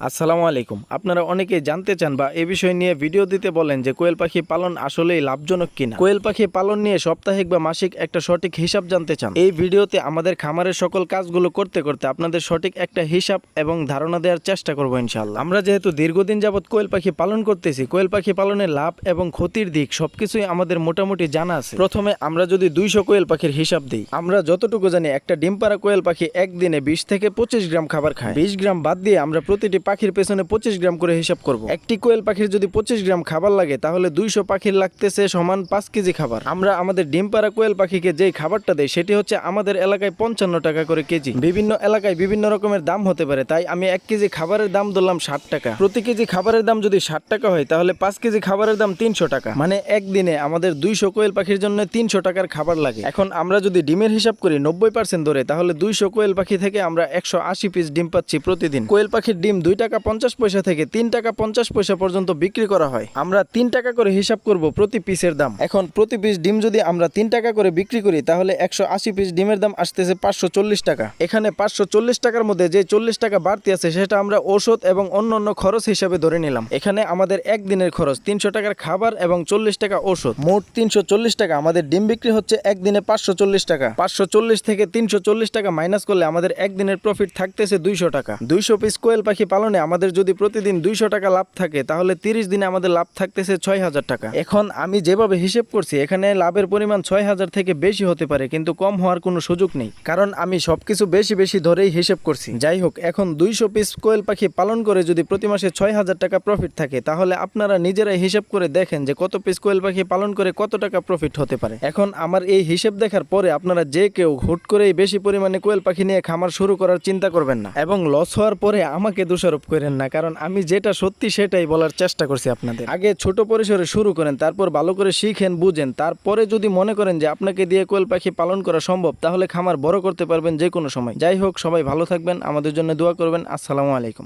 আসসালামু আলাইকুম। আপনারা অনেকেই জানতে চান বা এ বিষয় নিয়ে ভিডিও দিতে বলেন যে কোয়েল পাখি পালন আসলেই লাভজনক কিনা। কোয়েল পাখি পালন নিয়ে সাপ্তাহিক বা মাসিক একটা সঠিক হিসাব জানতে চান। এই ভিডিওতে আমাদের খামারের সকল কাজগুলো করতে করতে আপনাদের সঠিক একটা হিসাব এবং ধারণা দেওয়ার চেষ্টা করব ইনশাল্লাহ আমরা যেহেতু দীর্ঘদিন যাবৎ কোয়েল পাখি পালন করতেছি, কোয়েল পাখি পালনের লাভ এবং ক্ষতির দিক সবকিছুই আমাদের মোটামুটি জানা আছে। প্রথমে আমরা যদি দুইশো কোয়েল পাখির হিসাব দিই, আমরা যতটুকু জানি একটা ডিম পাড়া কোয়েল পাখি একদিনে বিশ থেকে পঁচিশ গ্রাম খাবার খায়। বিশ গ্রাম বাদ দিয়ে আমরা প্রতিটি পাখির পেছনে পঁচিশ গ্রাম করে হিসাব করব। একটি কোয়েল পাখির যদি পঁচিশ গ্রাম খাবার লাগে, তাহলে দুইশো পাখির লাগতেছে সমান পাঁচ কেজি খাবার। আমরা আমাদের ডিম পাড়া কোয়েল পাখিকে যেই খাবারটা দেই, সেটি হচ্ছে আমাদের এলাকায় পঞ্চান্ন টাকা করে কেজি। বিভিন্ন এলাকায় বিভিন্ন রকমের দাম হতে পারে, তাই আমি এক কেজি খাবারের দাম ধরলাম ষাট টাকা। প্রতি কেজি খাবারের দাম যদি ষাট টাকা হয়, তাহলে পাঁচ কেজি খাবারের দাম তিনশো টাকা। মানে একদিনে আমাদের দুইশো কোয়েল পাখির জন্য তিনশো টাকার খাবার লাগে। এখন আমরা যদি ডিমের হিসাব করি নব্বই পার্সেন্ট ধরে, তাহলে দুইশো কোয়েল পাখি থেকে আমরা একশো আশি পিস ডিম পাচ্ছি প্রতিদিন। কোয়েল পাখির ডিম দুই টাকা পঞ্চাশ পয়সা থেকে তিন টাকা পঞ্চাশ পয়সা পর্যন্ত বিক্রি করা হয়। আমরা তিন টাকা করে হিসাব করব প্রতি পিসের দাম। এখন প্রতি পিস ডিম যদি আমরা তিন টাকা করে বিক্রি করি, তাহলে একশো আশি পিস ডিমের দাম আসতেছে পাঁচশো চল্লিশ টাকা। এখানে পাঁচশো চল্লিশ টাকার মধ্যে যে চল্লিশ টাকা বাড়তি আছে, সেটা আমরা ঔষধ এবং অন্য অন্য খরচ হিসাবে ধরে নিলাম। এখানে আমাদের একদিনের খরচ তিনশো টাকার খাবার এবং চল্লিশ টাকা ওষুধ মোট তিনশো চল্লিশ টাকা, আমাদের ডিম বিক্রি হচ্ছে একদিনে পাঁচশো চল্লিশ টাকা। পাঁচশো চল্লিশ থেকে তিনশো চল্লিশ টাকা মাইনাস করলে আমাদের একদিনের প্রফিট থাকতেছে দুইশো টাকা। দুইশো পিস কোয়েল পাখি পালনে আমাদের যদি প্রতিদিন দুইশো টাকা লাভ থাকে, তাহলে তিরিশ দিনে আমাদের লাভ থাকতেছে ছয় হাজার টাকা। এখন আমি যেভাবে হিসেব করছি, এখানে লাভের পরিমাণ ছয় হাজার থেকে বেশি হতে পারে, কিন্তু কম হওয়ার কোনো সুযোগ নেই। কারণ আমি সবকিছু বেশি বেশি ধরেই হিসেব করছি। যাই হোক, এখন দুইশো পিস কোয়েল পাখি পালন করে যদি প্রতি মাসে ছয় হাজার টাকা প্রফিট থাকে, তাহলে আপনারা নিজেরাই হিসেব করে দেখেন যে কত পিস কোয়েল পাখি পালন করে কত টাকা প্রফিট হতে পারে। এখন আমার এই হিসেব দেখার পরে আপনারা যে কেউ হুট করেই বেশি পরিমাণে কোয়েল পাখি নিয়ে খামার শুরু করার চিন্তা করবেন না। এবং লস হওয়ার পরে আমাকে দোষারোপ করেন না, কারণ আমি যেটা সত্যি সেটাই বলার চেষ্টা করছি আপনাদের। আগে ছোট পরিসরে শুরু করেন, তারপর ভালো করে শিখেন, বুঝেন, তারপরে যদি মনে করেন যে আপনাকে দিয়ে কোয়েল পাখি পালন করা সম্ভব, তাহলে খামার বড় করতে পারবেন যে কোনো সময়। যাই হোক, সবাই ভালো থাকবেন, আমাদের জন্য দোয়া করবেন। আসসালামু আলাইকুম।